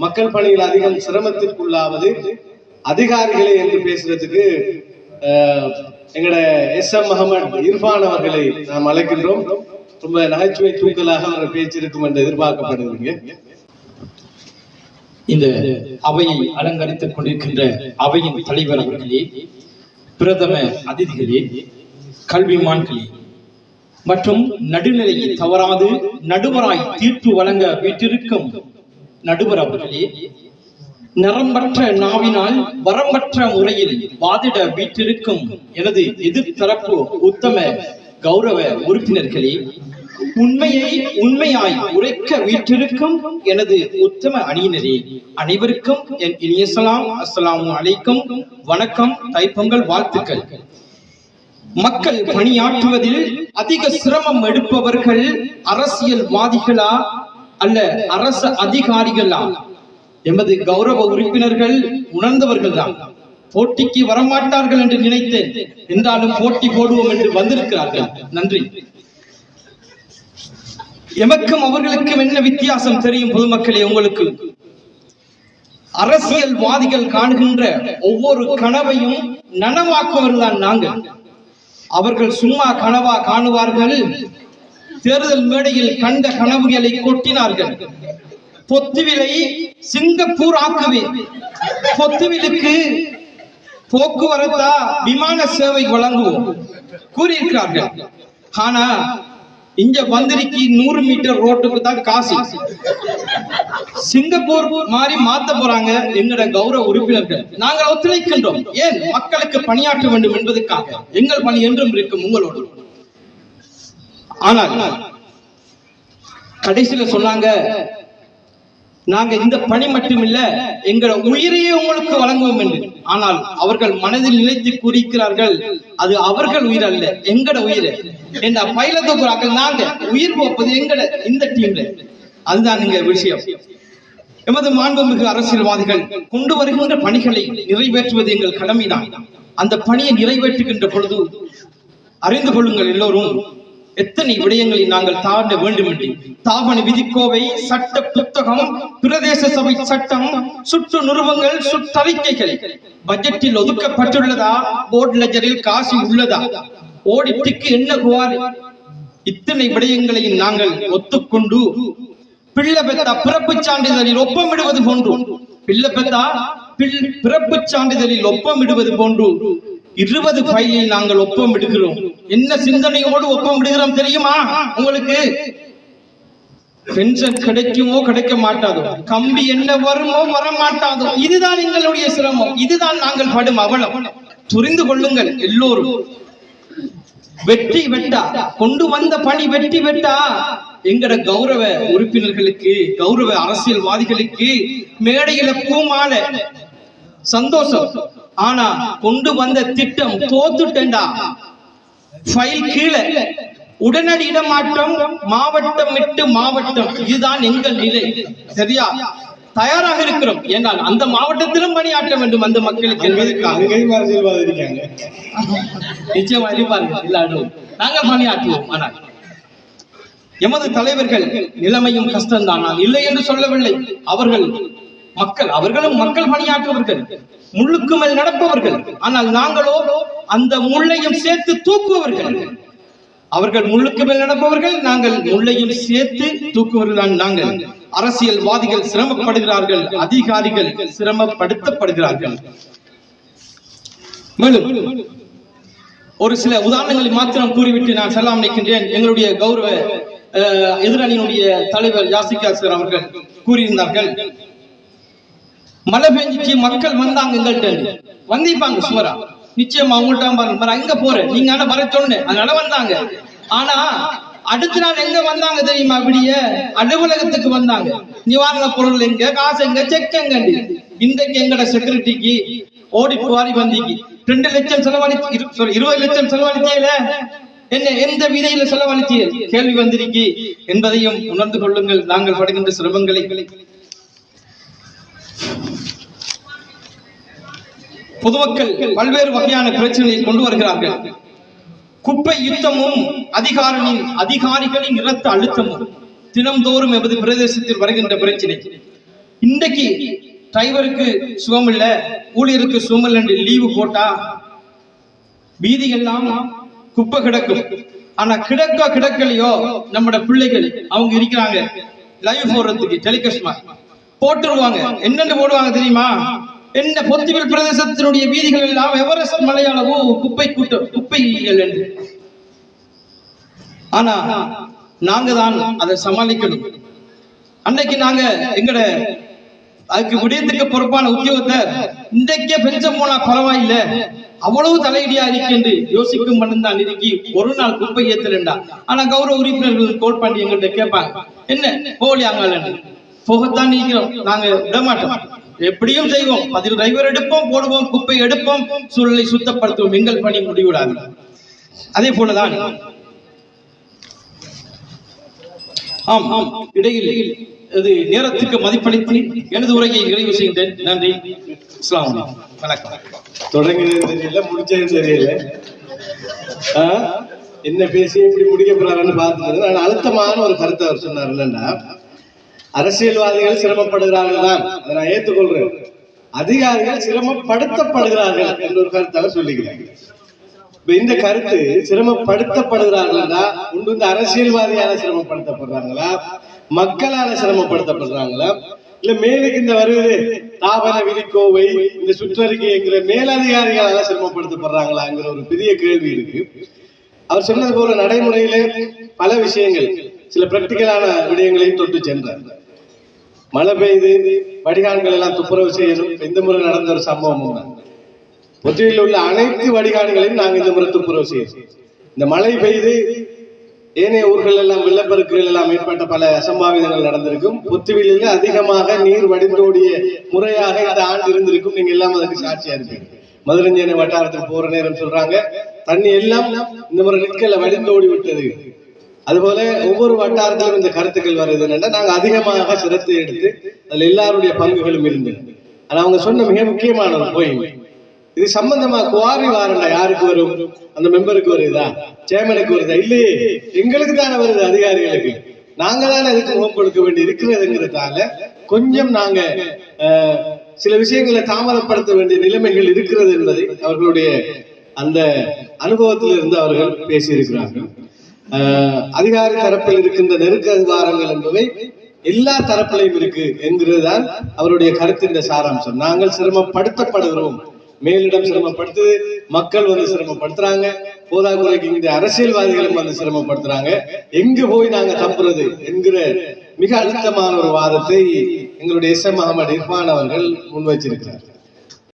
மக்கள் பணியில் அதிகம் சிரமத்திற்குள்ளாவது அதிகாரிகளை என்று பேசுறதுக்கு அஹ், எங்கட எஸ் எம் முகமது இர்பான் அவர்களை நாம் அழைக்கின்றோம். ரொம்ப நகைச்சுவை தூக்கலாக அவர் பேச்சிருக்கும் என்று எதிர்பார்க்கப்படுவீங்க இந்த அவையை அலங்கரித்துக் கொண்டிருக்கின்ற அவையின் தலைவர் அவர்களே பிரதம அதிதிகளே கல்விமான்களே மற்றும் நடுநிலையை தவறாது நடுவராய் தீர்ப்பு வழங்க வீட்டிருக்கும் நடுவர் அவர்களே நரம்பற்ற நாவினால் வரம்பற்ற முறையில் வாதிட வீற்றிருக்கும் எனது எதிர்த்தரப்பு உத்தம கௌரவ உறுப்பினர்களே உண்மையை உண்மையாய் உரைக்க வீற்றிருக்கும் எனது உத்தம அணியினரே அனைவருக்கும் என் இனிய சலாம் அலைக்கும். வணக்கம் தைப்பொங்கல் வாழ்த்துக்கள். மக்கள் பணியாற்றுவதில் அதிக சிரமம் எடுப்பவர்கள் அரசியல்வாதிகளா அல்ல அரசு அதிகாரிகள் எமது கௌரவ உறுப்பினர்கள் உணர்ந்தவர்கள் தான் போட்டிக்கு வரமாட்டார்கள் என்று நினைத்தேன். என்றாலும் போட்டி போடுவோம் என்று வந்திருக்கிறார்கள். நன்றி. எமக்கும் அவர்களுக்கும் என்ன வித்தியாசம் தெரியும் பொதுமக்களே உங்களுக்கு? அரசியல்வாதிகள் காணுகின்ற ஒவ்வொரு கனவையும் நனவாக்குவர்கள் தான் நாங்கள். அவர்கள் சும்மா கனவா காணுவார்கள் தேர்தல் மேடையில் கண்ட கனவுகளை கொட்டினார்கள். பொத்துவிலை சிங்கப்பூர் ஆக்குவேன். பொத்துவிலுக்கு போக்குவரத்தா விமான சேவை வழங்குவோம் கூறியிருக்கிறார்கள். ஆனா இங்க வந்திருக்கி நூறு மீட்டர் ரோட்டுக்கு தான் காசு. சிங்கப்பூர் மாதிரி மாத்த போறாங்க எங்கட கௌரவ உறுப்பினர்கள். நாங்கள் ஒத்துழைக்கின்றோம். ஏன் மக்களுக்கு பணியாற்ற வேண்டும் என்பதற்காக எங்கள் பணி என்றும் இருக்கும் உங்களோடு. ஆனால் கடைசியில சொன்னாங்க நாங்க இந்த பணி மட்டுமில்ல எங்கள் உயிரையே உங்களுக்கு வழங்குவோம் என்று. ஆனால் அவர்கள் மனதில் நினைத்து கூறிக்கிறார்கள் அது அவர்கள் உயிர் அல்ல எங்கட உயிர்? என்ற பயிலத்தோக்குறார்கள் நாங்க உயிர் போப்பது எங்கட இந்த டீம்ல? அதுதான் இங்க விஷயம். எமது மாண்புமிகு அரசியல்வாதிகள் கொண்டு வருகின்ற பணிகளை நிறைவேற்றுவது எங்கள் கடமைதான். அந்த பணியை நிறைவேற்றுகின்ற பொழுது அறிந்து கொள்ளுங்கள் எல்லோரும் எத்தனை விடயங்களை நாங்கள் தாண்ட வேண்டும் என்று தாவணி விதிக்கோவை சட்ட புத்தகம் பிரதேச சபை சட்டம் சுற்று நிறுவங்கள் சுற்றறிக்கைகள் பட்ஜெட்டில் ஒதுக்கப்பட்டுள்ளதா? போர்ட் லெஜரில் காசு உள்ளதா? ஓடிட்டுக்கு என்ன குவாரி இத்தனை விடயங்களையும் நாங்கள் ஒத்துக்கொண்டு பிள்ளை பெத்தா பிறப்பு சான்றிதழில் ஒப்பமிடுவது போன்று பிள்ளை பெத்தா பிறப்பு சான்றிதழில் ஒப்பமிடுவது போன்று இருபது ஃபைலில் நாங்கள் ஒப்பமிடுகிறோம் என்ன சிந்தனையோடு ஒப்பம் விடுகிறோம் தெரியுமா? உங்களுக்கு? பென்ஷன் கிடைக்குமோ கிடைக்க மாட்டாதோ? கம்பி என்ன வருமோ வர மாட்டாதோ இதுதான் எங்களுடைய சிரமம். இதுதான் நாங்கள் படும் அவலம். புரிந்து கொள்ளுங்கள் எல்லோரும். வெற்றி வெட்டா. கொண்டு வந்த பணி வெற்றி வெட்டா. எங்கட கௌரவ உறுப்பினர்களுக்கு கௌரவ அரசியல்வாதிகளுக்கு மேடையில பூமாலை. சந்தோஷம். ஆனா கொண்டு வந்த திட்டம் தோத்துட்டேன்டா. ஃபைல் கீழே. உடனடி இடமாற்றம் மாவட்டம் விட்டு மாவட்டம். இதுதான் எங்கள் நிலை. சரியா? தயாராக இருக்கிறோம். ஏனால் அந்த மாவட்டத்திலும் பணியாற்ற வேண்டும் அந்த மக்களுக்கு. நிச்சயமா இருப்பார்கள் எல்லாரும் நாங்கள் பணியாற்றுவோம் ஆனால். எமது தலைவர்கள் நிலைமையும் கஷ்டம்தான். நான் இல்லை என்று சொல்லவில்லை. அவர்கள் மக்கள் அவர்களும் மக்கள் பணியாற்றுவர்கள் முள்ளுக்கு மேல் நடப்பவர்கள். ஆனால் நாங்களோ அந்த முள்ளையும் சேர்த்து தூக்குவர்கள் அவர்கள் முள்ளுக்கு மேல் நடப்பவர்கள் நாங்கள் முள்ளையும் சேர்த்து தூக்குவர்கள் தான் நாங்கள். அரசியல்வாதிகள் சிரமப்படுகிறார்கள் அதிகாரிகள் சிரமப்படுத்தப்படுகிறார்கள். மேலும் ஒரு சில உதாரணங்களை மாத்திரம் கூறிவிட்டு நான் செல்லாம் நிற்கின்றேன். எங்களுடைய கௌரவ அஹ், எதிரணியினுடைய தலைவர் யாசிகாசர் அவர்கள் கூறியிருந்தார்கள். மழை பெஞ்சிச்சு மக்கள் வந்தாங்க எங்கள்கிட்ட வந்திருப்பாங்க சுமரா. நிச்சயமா அவங்கள்ட்ட பாருங்க. அங்க போறேன். நீங்க ஆனா வர சொன்னேன். அதனால வந்தாங்க. ஆனா அடுத்த நாள் எங்க வந்தாங்க தெரியுமா அப்படியே அலுவலகத்துக்கு வந்தாங்க. நிவாரண பொருள் எங்க காசு எங்க செக் எங்க இன்றைக்கு எங்கட செக்யூரிட்டிக்கு ஓடி வாரி வந்தீங்க ரெண்டு லட்சம் செலவழிச்சு இருபது லட்சம் செலவழிச்சீல என்ன எந்த விதையில செலவழிச்சு கேள்வி வந்திருக்கி. என்பதையும் உணர்ந்து கொள்ளுங்கள். நாங்கள் படுகின்ற சிரமங்களை பொதுமக்கள் பல்வேறு வகையான பிரச்சனைகளை கொண்டு வருகிறார்கள். குப்பை யுத்தமும் அதிகாரிகளின் அதிகாரிகளின் இரத்த அழுத்தமும் தினம்தோறும் எமது பிரதேசத்தில் வருகின்ற பிரச்சனை. இன்றைக்கு டிரைவருக்கு சுகம் இல்ல ஊழியருக்கு சுகம் இல்லை என்று லீவு போட்டா வீதியெல்லாம் குப்பை கிடக்கும். ஆனா கிடக்க கிடக்கலையோ நம்மட பிள்ளைகள் அவங்க இருக்கிறாங்க லைவ் போடுறதுக்கு டெலிகாஸ்ட்மா போட்டுருவாங்க. என்னென்னு போடுவாங்க தெரியுமா? என்ன பொத்திவில் பிரதேசத்தினுடைய வீதிகள் எல்லாம் எவரெஸ்ட் மலையளவு குப்பை கூட்டம் குப்பைகள் என்று. ஆனா நாங்க தான் அதை சமாளிக்கணும். அன்னைக்கு நாங்க எங்கட அதுக்கு விடயத்துக்கு பொறுப்பான உத்தியோகத்தர் இன்றைக்கே பெஞ்சம் போனா பரவாயில்ல. அவ்வளவு தலையடியா இருக்கு என்று யோசிக்கும் மனந்தான் இருக்கி ஒரு நாள் குப்பை ஏத்தலண்டா. ஆனா கௌரவ உறுப்பினர்கள் கோட் பண்ணி எங்கள்கிட்ட கேட்பாங்க. என்ன போலியாங்க போகத்தான் நீக்கிறோம். நாங்க விட மாட்டோம் எப்படியும் செய்வோம். அதில் டிரைவர் எடுப்போம் போடுவோம் குப்பை எடுப்போம் சூழலை சுத்தப்படுத்துவோம். எங்கள் பணி முடிவிடாது. அதே போலதான். ஆம் ஆம். இடையில் இது நேரத்துக்கு மதிப்பளித்து எனது உரையை நிறைவு செய்தேன். நன்றி. இஸ்லாம் வணக்கம். தொடங்கினது தெரியல முடிச்சது தெரியல ஆ? என்ன பேசி எப்படி முடிக்க போறாருன்னு பார்த்துட்டு அழுத்தமான ஒரு கருத்தை அவர் சொன்னார். என்னன்னா அரசியல்வாதிகள் சிரமப்படுகிறார்கள் தான். அதை நான் ஏற்றுக்கொள்றேன். அதிகாரிகள் சிரமப்படுத்தப்படுகிறார்கள் என்ற ஒரு கருத்தாக அவர் சொல்லிக்கிறாங்க இப்ப இந்த கருத்து சிரமப்படுத்தப்படுகிறார்களா உண்டு இந்த அரசியல்வாதியால சிரமப்படுத்தப்படுறாங்களா? மக்களால சிரமப்படுத்தப்படுறாங்களா? இல்ல மேலுக்கு இந்த வருவது தாபன விதிக்கோவை இந்த சுற்றறிக்கைங்கிற மேலதிகாரிகளால சிரமப்படுத்தப்படுறாங்களாங்கிற ஒரு பெரிய கேள்வி இருக்கு. அவர் சொன்னது போல நடைமுறையிலே பல விஷயங்கள் சில பிராக்டிக்கலான விடயங்களையும் தொட்டு சென்றார். மழை பெய்து வடிகான்கள் எல்லாம் துப்புரவு செய்யணும். இந்த முறை நடந்த ஒரு சம்பவம் தான் பொத்தியில் உள்ள அனைத்து வடிகான்களையும் நாங்கள் இந்த முறை துப்புரவு செய்யணும் இந்த மழை பெய்து ஏனைய ஊர்கள் எல்லாம் வெள்ளப்பெருக்குகள் எல்லாம் ஏற்பட்ட பல அசம்பாவிதங்கள் நடந்திருக்கும். புத்துவிலில் அதிகமாக நீர் வடிந்தோடிய முறையாக இந்த ஆண்டு இருந்திருக்கும். நீங்க எல்லாம் அதுக்கு சாட்சியா இருப்பீங்க. மதுரஞ்சேனை வட்டாரத்துக்கு போற நேரம் சொல்றாங்க தண்ணி எல்லாம் இந்த முறை நிற்கல வடிந்தோடி விட்டது. அதுபோல ஒவ்வொரு வட்டாரத்திலும் இந்த கருத்துக்கள் வருது என்னன்னா நாங்க அதிகமாக சிரத்தை எடுத்து அதுல எல்லாருடைய பங்குகளும் இருந்தது ஆனா அவங்க சொன்ன மிக முக்கியமான ஒரு point. இது சம்பந்தமா குவாரி வாரண்டா யாருக்கு வரும்? அந்த மெம்பருக்கு வருதா? சேமனுக்கு வருதா? இல்லையே. எங்களுக்கு தானே வருது அதிகாரிகளுக்கு. நாங்க தானே அதுக்கு முகம் கொடுக்க வேண்டி இருக்கிறதுங்கிறதால கொஞ்சம் நாங்க அஹ், சில விஷயங்களை தாமதப்படுத்த வேண்டிய நிலைமைகள் இருக்கிறது என்பதை அவர்களுடைய அந்த அனுபவத்திலிருந்து அவர்கள் பேசியிருக்கிறார்கள். அதிகாரி தரப்பில் இருக்கின்ற நெருக்க அதிகாரங்கள் என்பவை எல்லா தரப்பிலையும் இருக்கு என்கிறதுதான் அவருடைய கருத்தின் சாராம்சம். நாங்கள் சிரமப்படுத்தப்படுகிறோம். மேலிடம் சிரமப்படுத்து மக்கள் வந்து சிரமப்படுத்துறாங்க. போதாக்குறைக்கு இந்த அரசியல்வாதிகளும் வந்து சிரமப்படுத்துறாங்க. எங்க போய் நாங்க தப்புறது என்கிற மிக அழுத்தமான ஒரு வாதத்தை எங்களுடைய எஸ் எம் அகமது இர்ஃபான் அவர்கள் முன்வைச்சிருக்கிறார்